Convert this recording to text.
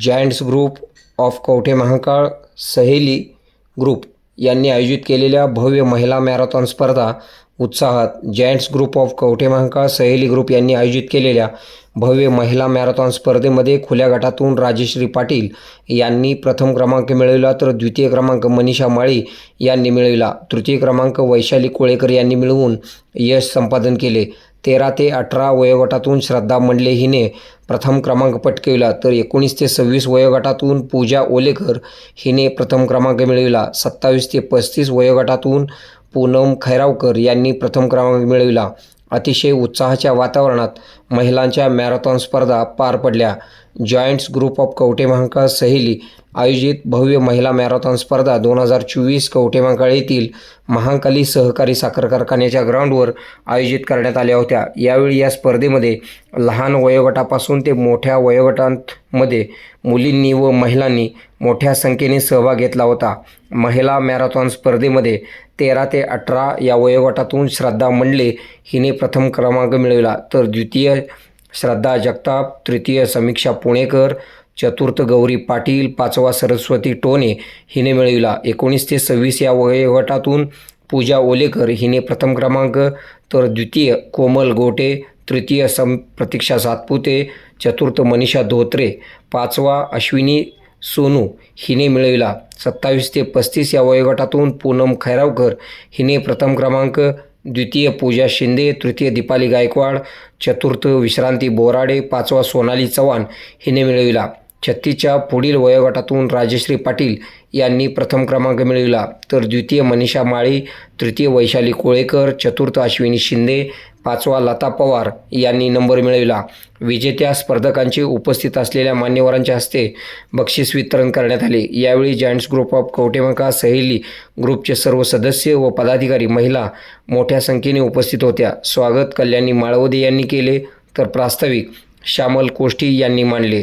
Giants group of Kavathe Mahankal Saheli group यांनी आयोजित केलेल्या भव्य महिला मॅरेथॉन स्पर्धा उत्साहात giants group of Kavathe Mahankal Saheli group यांनी आयोजित केलेल्या भव्य महिला मॅरेथॉन स्पर्धेमध्ये खुल्या गटातून राजेश्री पाटील यांनी प्रथम क्रमांक मिळविला तर द्वितीय क्रमांक मनीषा माळी यांनी मिळविला. तृतीय क्रमांक वैशाली कोळेकर यांनी मिळवून यश संपादन केले. तेरा ते अठरा वयोगटातून श्रद्धा मंडले हिने प्रथम क्रमांक पटकविला तर एकोणीस ते सव्वीस वयोगटातून पूजा ओलेकर हिने प्रथम क्रमांक मिळविला. सत्तावीस ते पस्तीस वयोगटातून पूनम खैरावकर यांनी प्रथम क्रमांक मिळविला. अतिशय उत्साहाच्या वातावरणात महिलांच्या मॅरेथॉन स्पर्धा पार पडल्या. Joints Group of Kavathe Mahankal सहेली आयोजित भव्य महिला मॅरेथॉन स्पर्धा दोन हजार चोवीस कवठेमहांकाळ येथील महांकाली सहकारी साखर कारखान्याच्या ग्राउंडवर आयोजित करण्यात आल्या होत्या. यावेळी या स्पर्धेमध्ये लहान वयोगटापासून ते मोठ्या वयोगटांमध्ये मुलींनी व महिलांनी मोठ्या संख्येने सहभाग घेतला होता. महिला मॅरेथॉन स्पर्धेमध्ये तेरा ते अठरा या वयोगटातून श्रद्धा मंडले हिने प्रथम क्रमांक मिळविला. तर द्वितीय श्रद्धा जगताप तृतीय समीक्षा पुणेकर चतुर्थ गौरी पाटील पाचवा सरस्वती टोने हिने मिळविला. एकोणीस ते सव्वीस या वयोगटातून पूजा ओलेकर हिने प्रथम क्रमांक तर द्वितीय कोमल गोटे तृतीय सम प्रतीक्षा सातपुते चतुर्थ मनीषा धोत्रे पाचवा अश्विनी सोनू हिने मिळविला. सत्तावीस ते पस्तीस या वयोगटातून पूनम खैरावकर हिने प्रथम क्रमांक द्वितीय पूजा शिंदे तृतीय दीपाली गायकवाड चतुर्थ विश्रांती बोराडे पाचवा सोनाली चव्हाण हिने मिळविला. छत्तीसच्या पुढील वयोगटातून राजश्री पाटील यांनी प्रथम क्रमांक मिळविला. तर द्वितीय मनीषा माळी तृतीय वैशाली कोळेकर चतुर्थ अश्विनी शिंदे पाचवा लता पवार यांनी नंबर मिळविला. विजेत्या स्पर्धकांची उपस्थित असलेल्या मान्यवरांच्या हस्ते बक्षीस वितरण करण्यात आले. यावेळी जायंट्स ग्रुप ऑफ कवटेमका सहेली ग्रुपचे सर्व सदस्य व पदाधिकारी महिला मोठ्या संख्येने उपस्थित होत्या. स्वागत कल्याणी माळवदे यांनी केले तर प्रास्ताविक श्यामल कोष्टी यांनी मांडले